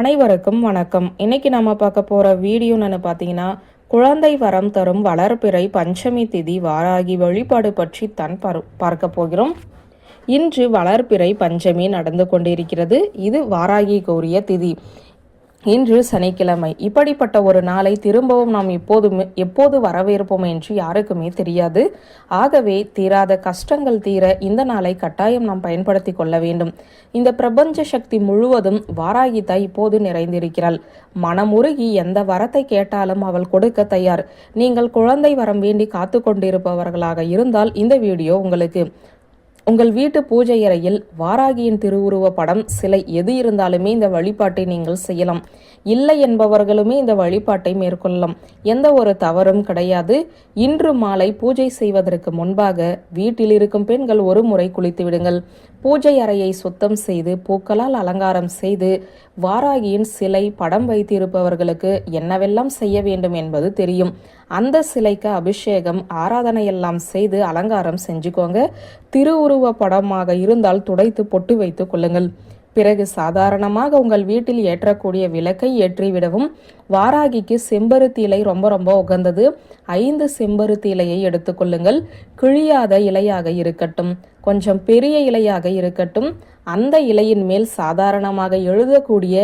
அனைவருக்கும் வணக்கம். இன்னைக்கு நம்ம பார்க்க போற வீடியோன்னு பார்த்தீங்கன்னா குழந்தை வரம் தரும் வளர்பிறை பஞ்சமி திதி வாராகி வழிபாடு பற்றி தான் பார்க்க போகிறோம். இன்று வளர்பிறை பஞ்சமி நடந்து கொண்டிருக்கிறது. இது வாராகி கூறிய திதி. இன்று சனிக்கிழமை. இப்படிப்பட்ட ஒரு நாளை திரும்பவும் நாம் எப்போதுமே எப்போது வரவேற்போம் என்று யாருக்குமே தெரியாது. ஆகவே தீராத கஷ்டங்கள் தீர இந்த நாளை கட்டாயம் நாம் பயன்படுத்தி கொள்ள வேண்டும். இந்த பிரபஞ்ச சக்தி முழுவதும் வாராகிதா இப்போது நிறைந்திருக்கிறாள். மனமுருகி எந்த வரத்தை கேட்டாலும் அவள் கொடுக்க தயார். நீங்கள் குழந்தை வரம் வேண்டி காத்து கொண்டிருப்பவர்களாக இருந்தால் இந்த வீடியோ உங்களுக்கு உங்கள் வீட்டு பூஜை அறையில் வாராகியின் திருவுருவ படம் சிலை எது இருந்தாலுமே இந்த வழிபாட்டை நீங்கள் செய்யலாம். இல்லை என்பவர்களுமே இந்த வழிபாட்டை மேற்கொள்ளலாம். எந்த ஒரு தவறும் கிடையாது. இன்று மாலை பூஜை செய்வதற்கு முன்பாக வீட்டில் இருக்கும் பெண்கள் ஒரு முறை குளித்து விடுங்கள். பூஜை அறையை சுத்தம் செய்து பூக்களால் அலங்காரம் செய்து வாராகியின் சிலை படம் வைத்திருப்பவர்களுக்கு என்னவெல்லாம் செய்ய வேண்டும் என்பது தெரியும். அந்த சிலைக்கு அபிஷேகம் ஆராதனை எல்லாம் செய்து அலங்காரம் செஞ்சுக்கோங்க. திருவுருவ படமாக இருந்தால் துடைத்து பொட்டு வைத்துக் கொள்ளுங்கள். பிறகு சாதாரணமாக உங்கள் வீட்டில் ஏற்றக்கூடிய விளக்கை ஏற்றிவிடவும் வாராகிக்கு செம்பருத்தி இலை ரொம்ப ரொம்ப உகந்தது. ஐந்து செம்பருத்தி இலையை எடுத்துக்கொள்ளுங்கள் கிழியாத இலையாக இருக்கட்டும் கொஞ்சம் பெரிய இலையாக இருக்கட்டும் அந்த இலையின் மேல் சாதாரணமாக எழுதக்கூடிய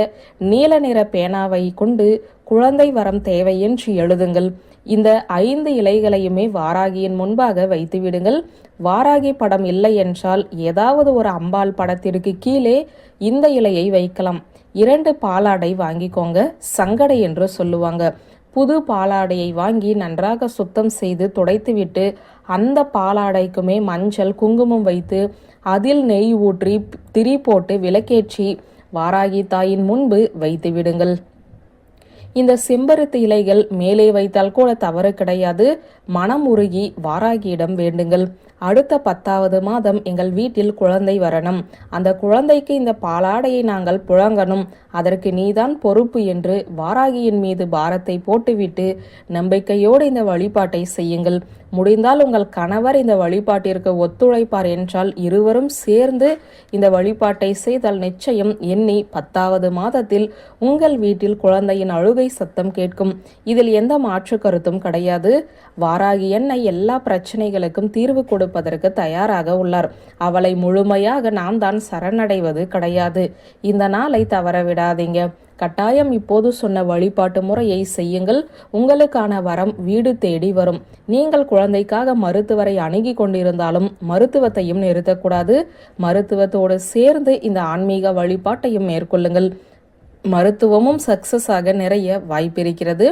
நீல நிற பேனாவை கொண்டு குழந்தை வரம் தேவை என்று எழுதுங்கள். இந்த ஐந்து இலைகளையுமே வாராகியின் முன்பாக வைத்து விடுங்கள் வாராகி படம் இல்லை என்றால் ஏதாவது ஒரு அம்பாள் படத்திற்கு கீழே இந்த இலையை வைக்கலாம். இரண்டு பாலாடை வாங்கிக்கோங்க சங்கடை என்று சொல்லுவாங்க. புது பாலாடையை வாங்கி நன்றாக சுத்தம் செய்து துடைத்துவிட்டு அந்த பாலாடைக்குமே மஞ்சள் குங்குமம் வைத்து அதில் நெய் ஊற்றி திரி போட்டு விளக்கேற்றி வாராகி தாயின் முன்பு வைத்து விடுங்கள் இந்த செம்பருத்தி இலைகள் மேலே வைத்தால் கூட தவறு கிடையாது. மனம் உருகி வாராகியிடம் வேண்டுங்கள். அடுத்த பத்தாவது மாதம் எங்கள் வீட்டில் குழந்தை வரணும். அந்த குழந்தைக்கு இந்த பாலாடையை நாங்கள் புழங்கணும். அதற்கு நீதான் பொறுப்பு என்று வாராகியின் மீது பாரத்தை போட்டுவிட்டு நம்பிக்கையோடு இந்த வழிபாட்டை செய்யுங்கள். முடிந்தால் உங்கள் கணவர் இந்த வழிபாட்டிற்கு ஒத்துழைப்பார் என்றால் இருவரும் சேர்ந்து இந்த வழிபாட்டை செய்தால் நிச்சயம் எண்ணி பத்தாவது மாதத்தில் உங்கள் வீட்டில் குழந்தையின் அழுகை சத்தம் கேட்கும். இதில் எந்த மாற்று கருத்தும் கிடையாது. வாராகி என்னை எல்லா பிரச்சனைகளுக்கும் தீர்வு கொடுப்பதற்கு தயாராக உள்ளார். அவளை முழுமையாக நாம் தான் சரணடைவது கிடையாது. இந்த நாளை தவற விடாதீங்க. கட்டாயம் இப்போது சொன்ன வழிபாட்டு முறையை செய்யுங்கள். உங்களுக்கான வரம் வீடு தேடி வரும். நீங்கள் குழந்தைக்காக மருத்துவரை அணுகி கொண்டிருந்தாலும் மருத்துவத்தையும் நிறுத்தக்கூடாது. மருத்துவத்தோடு சேர்ந்து இந்த ஆன்மீக வழிபாட்டையும் மேற்கொள்ளுங்கள். மருத்துவமும் சக்சஸ் ஆக நிறைய வாய்ப்பிருக்கிறது.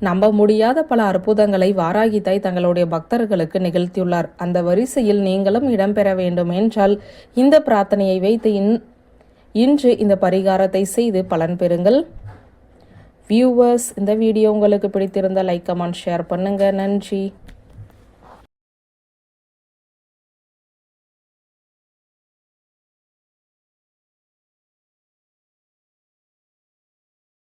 நம்ப முடியாத பல அற்புதங்களை வாராகி தாய் தங்களுடைய பக்தர்களுக்கு நிகழ்த்தியுள்ளார். அந்த வரிசையில் நீங்களும் இடம்பெற வேண்டும் என்றால் இந்த பிரார்த்தனையை வைத்து இன் இன்று இந்த பரிகாரத்தை செய்து பலன் பெறுங்கள். வியூவர்ஸ் இந்த வீடியோ உங்களுக்கு பிடித்திருந்தால் லைக் கமெண்ட் ஷேர் பண்ணுங்க. நன்றி.